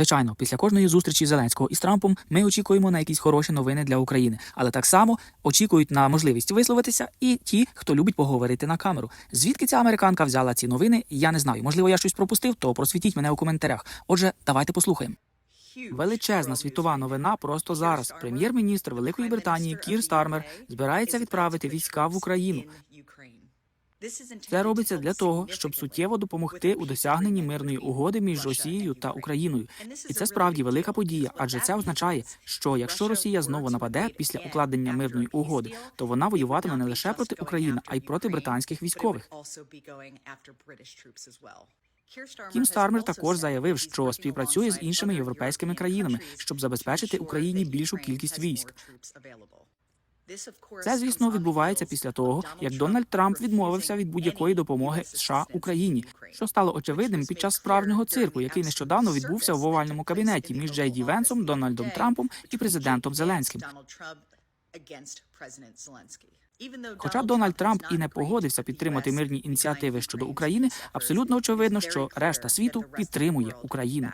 Звичайно, після кожної зустрічі Зеленського із Трампом ми очікуємо на якісь хороші новини для України, але так само очікують на можливість висловитися і ті, хто любить поговорити на камеру. Звідки ця американка взяла ці новини? Я не знаю. Можливо, я щось пропустив, то просвітіть мене у коментарях. Отже, давайте послухаємо. Величезна світова новина просто зараз. Прем'єр-міністр Великої Британії Кір Стармер збирається відправити війська в Україну. Це робиться для того, щоб суттєво допомогти у досягненні мирної угоди між Росією та Україною. І це справді велика подія, адже це означає, що якщо Росія знову нападе після укладення мирної угоди, то вона воюватиме не лише проти України, а й проти британських військових. Кім Стармер також заявив, що співпрацює з іншими європейськими країнами, щоб забезпечити Україні більшу кількість військ. Це, звісно, відбувається після того, як Дональд Трамп відмовився від будь-якої допомоги США Україні, що стало очевидним під час справжнього цирку, який нещодавно відбувся в овальному кабінеті між Джей Ді Венсом, Дональдом Трампом і президентом Зеленським. Хоча Дональд Трамп і не погодився підтримати мирні ініціативи щодо України, абсолютно очевидно, що решта світу підтримує Україну.